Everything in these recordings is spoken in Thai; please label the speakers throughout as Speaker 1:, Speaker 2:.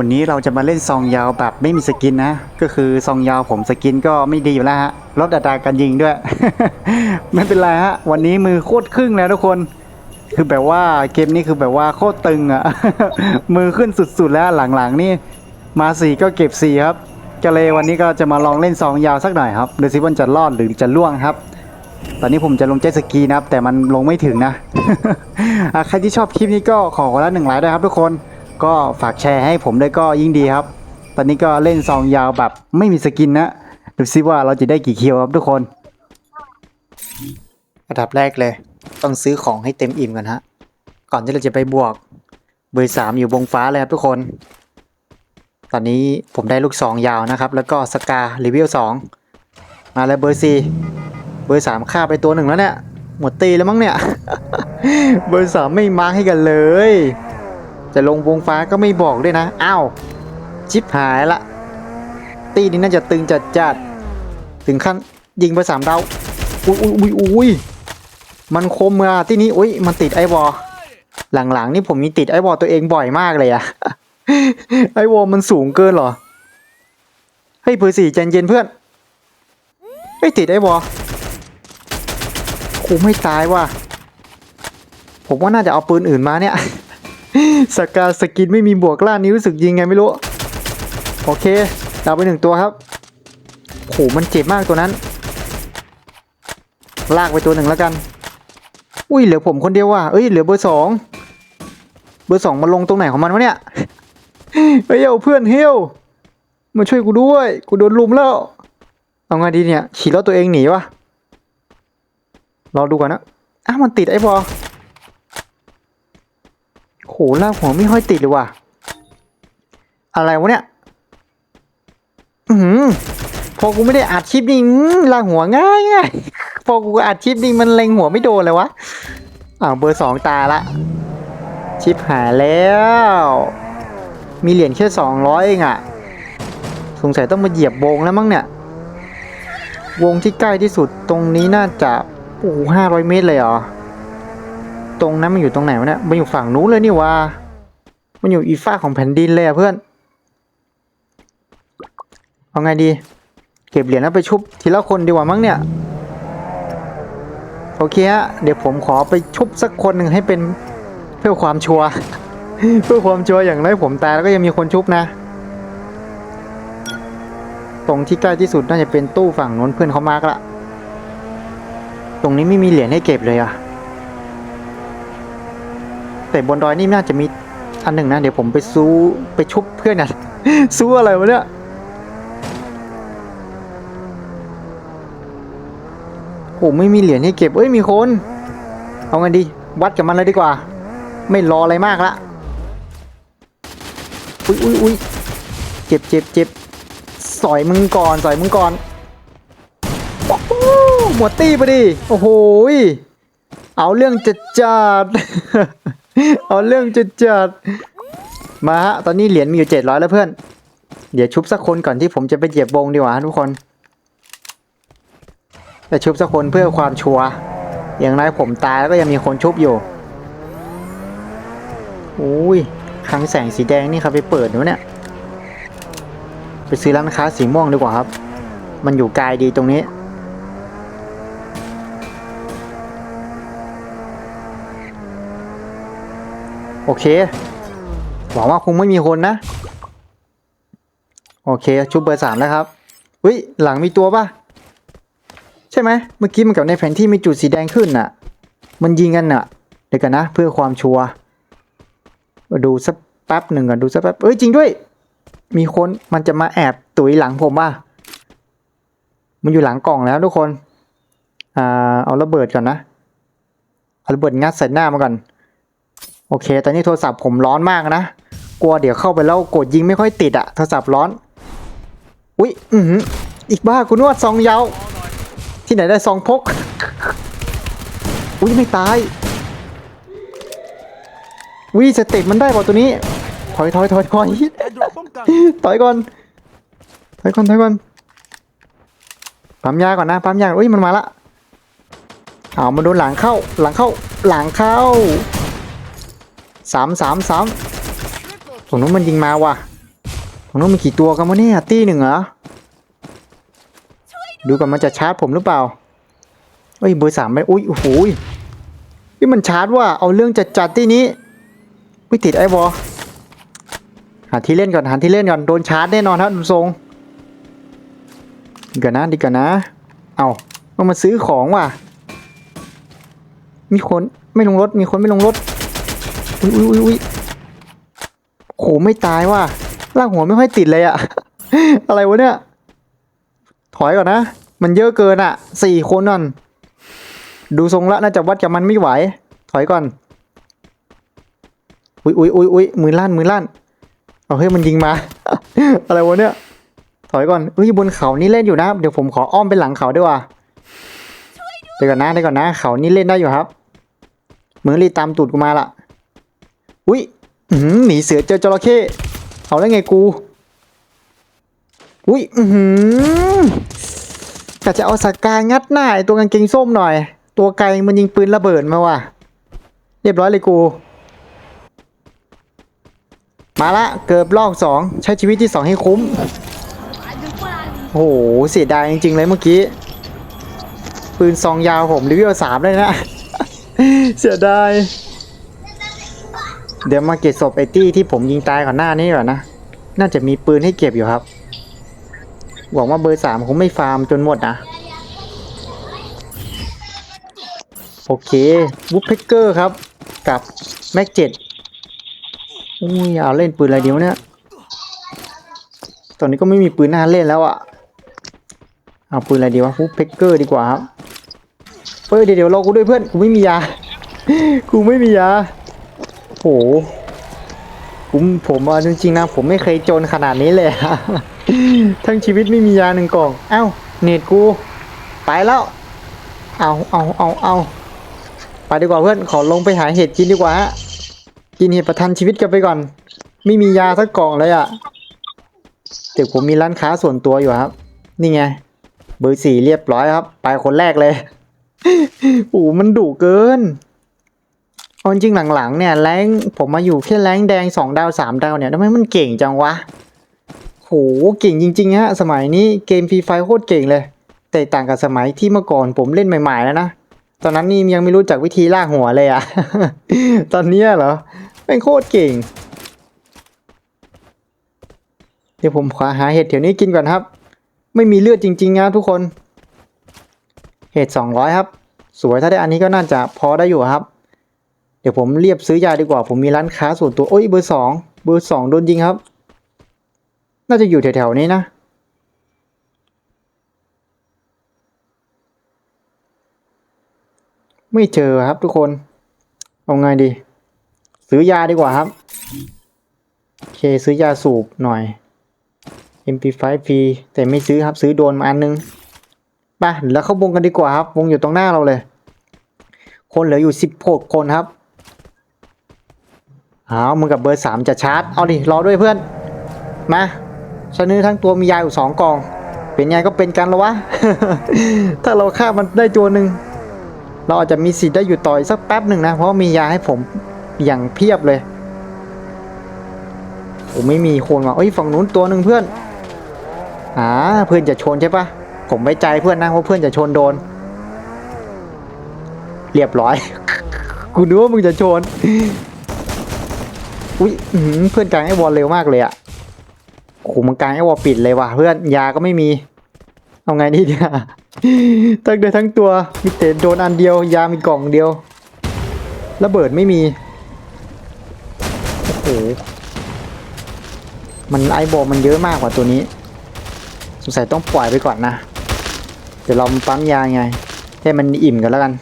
Speaker 1: วันนี้เราจะมาเล่นซองยาวแบบไม่มีสกินนะ ก็คือซองยาวผมสกินก็ไม่ดีอยู่แล้วฮะลดอัตราการยิงด้วย ไม่เป็นไรฮะ วันนี้มือโคตรครึ่งแล้วทุกคน คือแบบว่าเกมนี้คือแบบว่าโคตรตึงอะมือขึ้นสุดๆแล้วหลังๆนี่ มาสี่ก็เก็บสี่ครับก็เลยวันนี้ก็จะมาลองเล่นซองยาวสักหน่อยครับดูสิว่าจะรอดหรือจะล่วงครับ ตอนนี้ผมจะลงเจ็ตสกีนะครับ แต่มันลงไม่ถึงนะอะใครที่ชอบคลิปนี้ก็ขอคนละหนึ่งไลค์ด้วยครับทุกคน ก็ฝากแชร์ให้ผมด้วยก็ยิ่งดีครับ ตอนนี้ก็เล่นซองยาวแบบไม่มีสกินนะ ดูซิว่าเราจะได้กี่คิวครับทุกคน อันดับแรกเลย ต้องซื้อของให้เต็มอิ่มกันฮะ ก่อนที่เราจะไปบวก เบอร์สามอยู่บงฟ้าเลยครับทุกคน ตอนนี้ผมได้ลูกสองยาวนะครับ แล้วก็สการีวิวสองมาแล้วเบอร์สี่เบอร์สามฆ่าไปตัวหนึ่งแล้วเนี่ย หมดตีแล้วมั้งเนี่ย เบอร์สามไม่มาร์คให้กันเลย จะลงวงฟ้าก็ไม่บอกด้วยนะอ้าวชิปหายละ ตีนี้น่าจะตึงจัดจัดถึงขั้นยิงไปสามดาวอุ้ยอุ้ยอุ้ยอุ้ยมันคมมาที่นี้อุ้ยมันติดไอวอลหลังๆนี่ผมมีติดไอวอลตัวเองบ่อยมากเลยอะไอวอลมันสูงเกินเหรอเฮ้ยเบอร์สี่ใจเย็นเพื่อนเฮ้ยติดไอวอลกูไม่ตายว่ะผมว่าน่าจะเอาปืนอื่นมาเนี่ย สกาสกินไม่มีบวกล่านี้รู้สึกยิงไงไม่รู้ โอเคดาวไปหนึ่งตัวครับโหมันเจ็บมากตัวนั้น ลากไปตัวหนึ่งแล้วกัน อุ้ยเหลือผมคนเดียวว่ะเอ้ยเหลือเบอร์สองเบอร์สองมาลงตรงไหนของมันวะเนี่ยเฮ้ยเอาเพื่อนเฮลมาช่วยกูด้วยกูโดนลุมแล้วเอาไงดีเนี่ยขี่รถตัวเองหนีวะรอดูก่อนนะอ้าวมันติดไอ้บอ โหลากหัวไม่ค่อยติดเลยว่ะ อะไรวะเนี่ย อือหือพอกูไม่ได้อัดคลิปนี่ลากหัวง่ายง่ายพอกูอัดคลิปนี่มันเล็งหัวไม่โดนเลยวะอ้าวเบอร์สองตาละชิปหายแล้ว มีเหรียญแค่สองร้อยเองอะสงสัยต้องมาเหยียบวงแล้วมั้งเนี่ย วงที่ใกล้ที่สุดตรงนี้น่าจะโอ้ห้าร้อยเมตรเลยเหรอ ตรงนั้นมันอยู่ตรงไหนวะเนี่ยมันอยู่ฝั่งนู้นเลยนี่วะมันอยู่อีฟ้าของแผ่นดินเลยอะเพื่อน เอาไงดี เก็บเหรียญแล้วไปชุบทีละคนดีกว่ามั้งเนี่ย โอเคฮะ เดี๋ยวผมขอไปชุบสักคนหนึ่งให้เป็นเพื่อความชัวร์เพื่อความชัวร์อย่างน้อยผมตายแล้วก็ยังมีคนชุบนะ ตรงที่ใกล้ที่สุดน่าจะเป็นตู้ฝั่งนู้นเพื่อนเขามาร์กละ ตรงนี้ไม่มีเหรียญให้เก็บเลยอะ แต่บนดอยนี่น่าจะมีอันหนึ่งนะเดี๋ยวผมไปซูไปชุบเพื่อนนะซูอะไรวะเนี่ยโอ้ไม่มีเหรียญให้เก็บเอ้ยมีคน เอาไงดี วัดกับมันเลยดีกว่า ไม่รออะไรมากละอุ้ยอุ้ยอุ้ยเจ็บเจ็บเจ็บสอยมึงก่อนสอยมึงก่อนโอ้โหหมดตี้ไปดิ โอ้โห เอาเรื่องจัดจัด เอาเรื่องจัดจัดมาฮะตอนนี้เหรียญมีอยู่เจ็ดร้อยแล้วเพื่อน เดี๋ยวชุบสักคนก่อนที่ผมจะไปเหยียบวงดีกว่าทุกคนแต่ชุบสักคนเพื่อความชัวร์อย่างไรผมตายแล้วก็ยังมีคนชุบอยู่อุ้ยคลังแสงสีแดงนี่ครับไปเปิดดูเนี่ย ไปซื้อร้านค้าสีม่วงดีกว่าครับ มันอยู่ไกลดีตรงนี้ โอเค หวังว่าคงไม่มีคนนะ โอเค ชุบเบอร์สามแล้วครับเฮ้ย หลังมีตัวป่ะ ใช่ไหม เมื่อกี้มันกับในแผนที่มีจุดสีแดงขึ้นน่ะ มันยิงกันน่ะ เดี๋ยวกันนะ เพื่อความชัวร์มาดูสักแป๊บหนึ่งก่อนดูสักแป๊บ เอ้ยจริงด้วย มีคนมันจะมาแอบตุ๋ยหลังผมป่ะ มันอยู่หลังกล่องแล้วทุกคน อ่า เอาระเบิดก่อนนะ เอาระเบิดงัดใส่หน้ามาก่อน โอเค ตอนนี้โทรศัพท์ผมร้อนมากนะ กลัวเดี๋ยวเข้าไปแล้วกดยิงไม่ค่อยติดอะโทรศัพท์ร้อน อุ๊ย อืออีกบ้าคุณนวดซองยาว ที่ไหนได้ซองพก อุ๊ย ไม่ตายอุ๊ยสเต็ปมันได้ป่ะตัวนี้ ถอยถอยถอยถอยถอยก่อน ถอยก่อนถอยก่อน ปั๊มยาก่อนนะ ปั๊มยา อุ้ยมันมาละเอามาโดนหลังเข้า หลังเข้า หลังเข้า สามสามสามตรงนู้นมันยิงมาว่ะของน้องมีกี่ตัวกันวะเนี่ยตี้หนึ่งเหรอดูกันมันจะชาร์จผมหรือเปล่าเอ้ยเบอร์สามไม่อุ้ยโอ้โหยนี่มันชาร์จว่าเอาเรื่องจัดจัดที่นี้วิติดไอ้บอหาที่เล่นก่อนหาที่เล่นก่อนโดนชาร์จแน่นอนครับดูทรงดีกันนะดีกันนะ เอามันมาซื้อของว่ะ มีคนไม่ลงรถมีคนไม่ลงรถ อุ้ยอุ้ยอุ้ยโหไม่ตายว่ะล่างหัวไม่ค่อยติดเลยอะ อะไรวะเนี่ย ถอยก่อนนะ มันเยอะเกินอะสี่คนนั่น ดูทรงละน่าจะวัดกับมันไม่ไหว ถอยก่อน อุ้ยอุ้ยอุ้ยอุ้ยมือลั่นมือลั่น เอาเฮ้ยมันยิงมา อะไรวะเนี่ย ถอยก่อนเฮ้ยบนเขานี่เล่นอยู่นะ เดี๋ยวผมขออ้อมไปหลังเขาด้วยว่ะเดี๋ยวก่อนนะเดี๋ยวก่อนนะ เขานี่เล่นได้อยู่ครับ มือรีตามตูดกูมาละ อุ้ยอื้อหือหนีเสือเจอจระเข้เอาได้ไงกู อุ้ยอือหือกะจะเอาสกางัดหน้าไอตัวกางเกงส้มหน่อย ตัวไกลมันยิงปืนระเบิดมาว่ะ เรียบร้อยเลยกู มาละ เกิดรอบสองใช้ชีวิตที่สองให้คุ้ม โอ้โห เสียดายจริง ๆ เลยเมื่อกี้ ปืนซองยาวผมรีวิวสามเลยนะ เสียดาย เดี๋ยวมาเก็บศพไอตี้ที่ผมยิงตายก่อนหน้านี้ก่อนนะ น่าจะมีปืนให้เก็บอยู่ครับ หวังว่าเบอร์สามคงไม่ฟาร์มจนหมดนะ โอเคบุ๊เพกเกอร์ครับ กับแม็กเจ็ดอุ้ยเอาเล่นปืนอะไรเดียวเนี่ย ตอนนี้ก็ไม่มีปืนน่าเล่นแล้วอะเอาปืนอะไรดีวะบุ๊เพกเกอร์ดีกว่าครับเฮ้ยเดี๋ยวเดี๋ยวรอกูด้วยเพื่อนกูไม่มียา กูไม่มียา ผมผมเอาจริงๆนะ ผมไม่เคยจนขนาดนี้เลยทั้งชีวิตไม่มียาหนึ่งกล่อง เอ้า เน็ตกู ไปแล้ว เอาเอาเอาเอาไปดีกว่าเพื่อนขอลงไปหาเห็ดกินดีกว่าฮะกินเห็ดประทันชีวิตกันไปก่อน ไม่มียาสักกล่องเลยอะ่ะเดี๋ยวผมมีร้านค้าส่วนตัวอยู่ครับ นี่ไง เบอร์สี่เรียบร้อยครับ ไปคนแรกเลยโอ้โหมันดุเกิน เอาจริงหลังๆเนี่ยแรงผมมาอยู่แค่แรงแดงสองดาวสามดาวเนี่ยทำไมมันเก่งจังวะโหเก่งจริงๆฮะสมัยนี้เกมฟรีไฟโคตรเก่งเลยแต่ต่างกับสมัยที่เมื่อก่อนผมเล่นใหม่ๆแล้วนะตอนนั้นนี่ยังไม่รู้จักวิธีล่าหัวเลยอะตอนนี้เหรอเป็นโคตรเก่ง เดี๋ยวผมขอหาเห็ดแถวนี้กินก่อนครับ ไม่มีเลือดจริงๆนะทุกคน เห็ดสองร้อยครับ สวยถ้าได้อันนี้ก็น่าจะพอได้อยู่ครับ ดี๋ยวผมเรียบซื้อยาดีกว่า ผมมีร้านค้าส่วนตัว โอ้ยเบอร์สองเบอร์สองโดนยิงครับ น่าจะอยู่แถวๆนี้นะ ไม่เจอครับทุกคน เอาไงดี ซื้อยาดีกว่าครับโอเคซื้อยาสูบหน่อย MP5 ฟรีแต่ไม่ซื้อครับซื้อโดนมาอันนึงไปแล้วเข้าวงกันดีกว่าครับ วงอยู่ตรงหน้าเราเลย คนเหลืออยู่สิบหกคนครับ เอามึงกับเบอร์สามจะชาร์จ เอาดิ รอด้วยเพื่อน มาชนื้อทั้งตัวมียาอยู่สองกอง เป็นไงก็เป็นกันแล้ววะ ถ้าเราฆ่ามันได้ตัวหนึ่ง เราอาจจะมีสิทธิ์ได้อยู่ต่อยสักแป๊บหนึ่งนะ เพราะมียาให้ผมอย่างเพียบเลยผมไม่มีคนว่ะเอ้ย ฝั่งนู้นตัวหนึ่งเพื่อน อ่า เพื่อนจะชนใช่ปะผมไว้ใจเพื่อนนะว่าเพื่อนจะชนโดน เรียบร้อย กูนึกว่ามึงจะชน อุ้ยเพื่อนกลางไอ้วอลเร็วมากเลยอะโอ้โหมันกลางไอ้วอลปิดเลยว่ะเพื่อนยาก็ไม่มี เอาไงดีเนี่ยทั้งเดือทั้งตัวมีแต่โดนอันเดียวยามีกล่องเดียวระเบิดไม่มีโอ้โหมันไอบอลมันเยอะมากกว่าตัวนี้ สงสัยต้องปล่อยไปก่อนนะ เดี๋ยวเราปั๊มยาไง ให้มันอิ่มกันแล้วกัน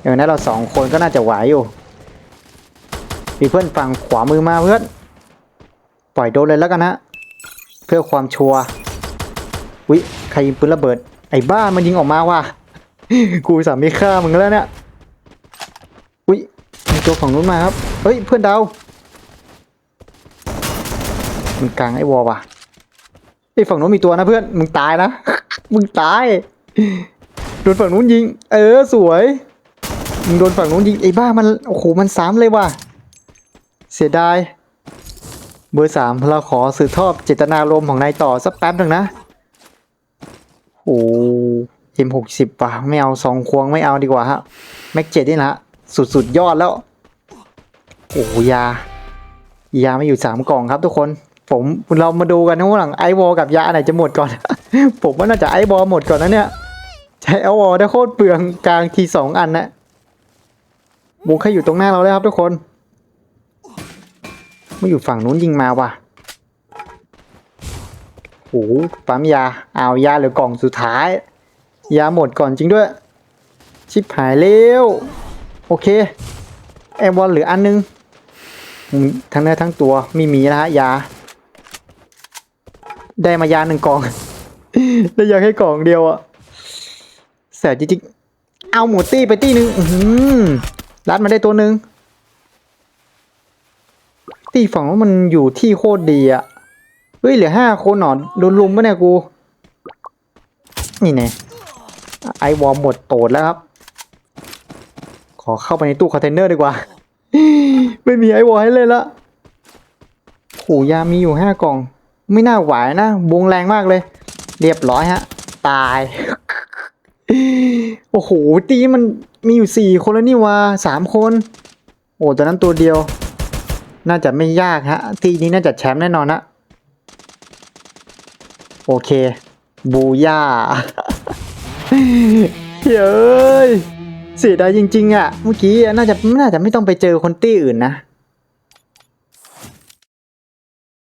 Speaker 1: อย่างนั้นเราสองคนก็น่าจะไหวอยู่ มีเพื่อนฝั่งขวามือมาเพื่อน ปล่อยโดนเลยแล้วกันนะเพื่อความชัวร์วิใครยิงปืนระเบิด ไอ้บ้ามันยิงออกมาว่ะ กูสามีฆ่ามึงแล้วเนี่ย อุ้ยมีตัวฝั่งนู้นมาครับ เฮ้ยเพื่อนดาว มันกลางไอ้วอว่ะไอ้ฝั่งนู้นมีตัวนะเพื่อน มึงตายนะ มึงตาย โดนฝั่งนู้นยิง เออสวย มึงโดนฝั่งนู้นยิงไอ้บ้ามัน โอ้โหมันซ้ำเลยว่ะ เสียดาย เบอร์สามเราขอสืบทอดเจตนารมณ์ของนายต่อสักแป๊บหนึ่งนะ โอ้เอ็มหกสิบว่ะไม่เอาสองควงไม่เอาดีกว่าฮะ แม็กเจ็ดนี่นะฮะสุดสุดยอดแล้ว โอ้ยา ยาไม่อยู่สามกล่องครับทุกคน ผมเรามาดูกันนะว่าหลังไอวอลกับยาไหนจะหมดก่อน ผมว่าน่าจะไอวอลหมดก่อนนะเนี่ย ใช้ไอวอลได้โคตรเปลืองกลางทีสองอันนะบุกแค่อยู่ตรงหน้าเราเลยครับทุกคน ไม่อยู่ฝั่งนู้นยิงมาว่ะโอ้ปั๊มยาเอายาเหลือกล่องสุดท้าย ยาหมดก่อนจริงด้วย ชิบหายเร็ว โอเคไอวอลเหลืออันนึง ทั้งเนื้อทั้งตัวไม่มีแล้วฮะยา ได้มายาหนึ่งกล่อง ได้ยาแค่กล่องเดียวอะแสบจริงๆเอาหมูตี้ไปตี้หนึ่งรัดมาได้ตัวหนึ่ง ตีฝั่งว่ามันอยู่ที่โคตรดีอะเฮ้ยเหลือห้าคนหนอโดนลุมปะเนี่ยกู นี่ไงไอวอลหมดโตดแล้วครับ ขอเข้าไปในตู้คอนเทนเนอร์ดีกว่า ไม่มีไอวอลให้เลยละโหยามีอยู่ห้ากล่อง ไม่น่าไหวนะวงแรงมากเลย เรียบร้อยฮะ ตาย โอ้โหตีมันมีอยู่สี่คนแล้วนี่วะสามคน โอ้ตอนนั้นตัวเดียว น่าจะไม่ยากฮะ ทีนี้น่าจะแชมป์แน่นอนนะโอเค บูย่าเฮ้ยเสียดายจริง ๆ อะ เมื่อกี้น่าจะน่าจะไม่ต้องไปเจอคนตี้อื่นนะ